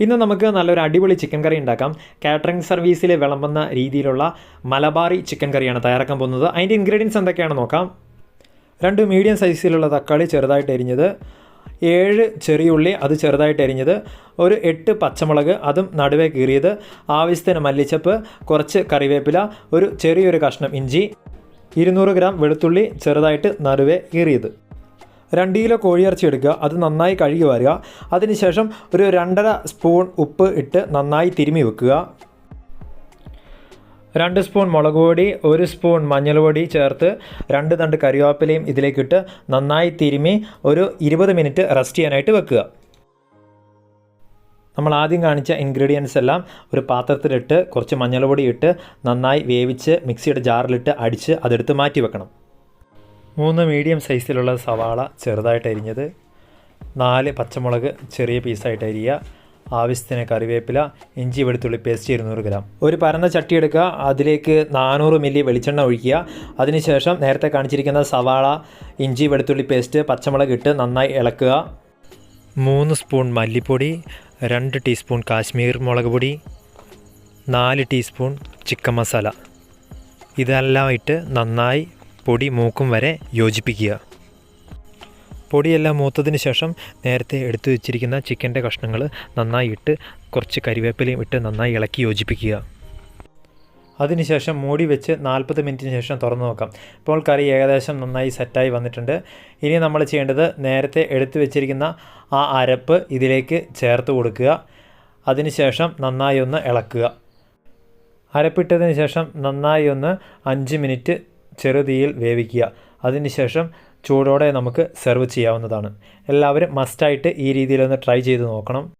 ഇന്ന് നമുക്ക് നല്ലൊരു അടിപൊളി ചിക്കൻ കറി ഉണ്ടാക്കാം. കാറ്ററിംഗ് സർവീസിൽ വിളമ്പുന്ന രീതിയിലുള്ള മലബാറി ചിക്കൻ കറിയാണ് തയ്യാറാക്കാൻ പോകുന്നത്. അതിന്റെ ഇൻഗ്രീഡിയൻസ് എന്തൊക്കെയാണെന്ന് നോക്കാം. രണ്ട് മീഡിയം സൈസിലുള്ള തക്കാളി ചെറുതായിട്ട് എരിഞ്ഞത് ഏഴ് ചെറിയ ഉള്ളി അത് ചെറുതായിട്ട് എരിഞ്ഞത് ഒരു എട്ട് പച്ചമുളക് അതും നടുവേ കീറിയത്. ആവശ്യത്തിന് മല്ലിച്ചപ്പ് കുറച്ച് കറിവേപ്പില ഒരു ചെറിയൊരു കഷ്ണം ഇഞ്ചി ഇരുന്നൂറ് ഗ്രാം വെളുത്തുള്ളി ചെറുതായിട്ട് നടുവേ കീറിയത്. രണ്ട് കിലോ കോഴിയിറച്ചി എടുക്കുക. അത് നന്നായി കഴുകി വരിക. അതിനുശേഷം ഒരു രണ്ടര സ്പൂൺ ഉപ്പ് ഇട്ട് നന്നായി തിരുമി വെക്കുക. രണ്ട് സ്പൂൺ മുളക് പൊടി ഒരു സ്പൂൺ മഞ്ഞൾപൊടി ചേർത്ത് രണ്ട് തണ്ട് കറിവേപ്പിലയും ഇതിലേക്കിട്ട് നന്നായി തിരുമി ഒരു ഇരുപത് മിനിറ്റ് റെസ്റ്റ് ചെയ്യാനായിട്ട് വെക്കുക. നമ്മൾ ആദ്യം കാണിച്ച ഇൻഗ്രീഡിയൻസ് എല്ലാം ഒരു പാത്രത്തിലിട്ട് കുറച്ച് മഞ്ഞൾപൊടി ഇട്ട് നന്നായി വേവിച്ച് മിക്സിയുടെ ജാറിലിട്ട് അടിച്ച് അതെടുത്ത് മാറ്റി വെക്കണം. മൂന്ന് മീഡിയം സൈസിലുള്ള സവാള ചെറുതായിട്ട് അരിഞ്ഞത് നാല് പച്ചമുളക് ചെറിയ പീസായിട്ട് അരിയുക ആവശ്യത്തിന് കറിവേപ്പില ഇഞ്ചി വെളുത്തുള്ളി പേസ്റ്റ് ഇരുന്നൂറ് ഗ്രാം. ഒരു പരന്ന ചട്ടി എടുക്കുക അതിലേക്ക് നാനൂറ് മില്ലി വെളിച്ചെണ്ണ ഒഴിക്കുക. അതിനുശേഷം നേരത്തെ കാണിച്ചിരിക്കുന്ന സവാള ഇഞ്ചി വെളുത്തുള്ളി പേസ്റ്റ് പച്ചമുളക് ഇട്ട് നന്നായി ഇളക്കുക. മൂന്ന് സ്പൂൺ മല്ലിപ്പൊടി രണ്ട് ടീസ്പൂൺ കാശ്മീർ മുളക് പൊടി നാല് ടീസ്പൂൺ ചിക്കൻ മസാല. ഇതെല്ലാം ഇട്ട് നന്നായി പൊടി മൂക്കും വരെ യോജിപ്പിക്കുക. പൊടിയെല്ലാം മൂത്തതിന് ശേഷം നേരത്തെ എടുത്തു വെച്ചിരിക്കുന്ന ചിക്കന്റെ കഷ്ണങ്ങൾ നന്നായി ഇട്ട് കുറച്ച് കരിവേപ്പിലയും ഇട്ട് നന്നായി ഇളക്കി യോജിപ്പിക്കുക. അതിനുശേഷം മൂടി വെച്ച് നാൽപ്പത് മിനിറ്റിന് ശേഷം തുറന്നു നോക്കാം. ഇപ്പോൾ കറി ഏകദേശം നന്നായി സെറ്റായി വന്നിട്ടുണ്ട്. ഇനി നമ്മൾ ചെയ്യേണ്ടത് നേരത്തെ എടുത്തു വെച്ചിരിക്കുന്ന ആ അരപ്പ് ഇതിലേക്ക് ചേർത്ത് കൊടുക്കുക. അതിനുശേഷം നന്നായി ഒന്ന് ഇളക്കുക. അരപ്പിട്ടതിന് ശേഷം നന്നായി ഒന്ന് അഞ്ച് മിനിറ്റ് ചെറുതീയിൽ വേവിക്കുക. അതിനുശേഷം ചൂടോടെ നമുക്ക് സെർവ് ചെയ്യാവുന്നതാണ്. എല്ലാവരും മസ്റ്റായിട്ട് ഈ രീതിയിലൊന്ന് ട്രൈ ചെയ്ത് നോക്കണം.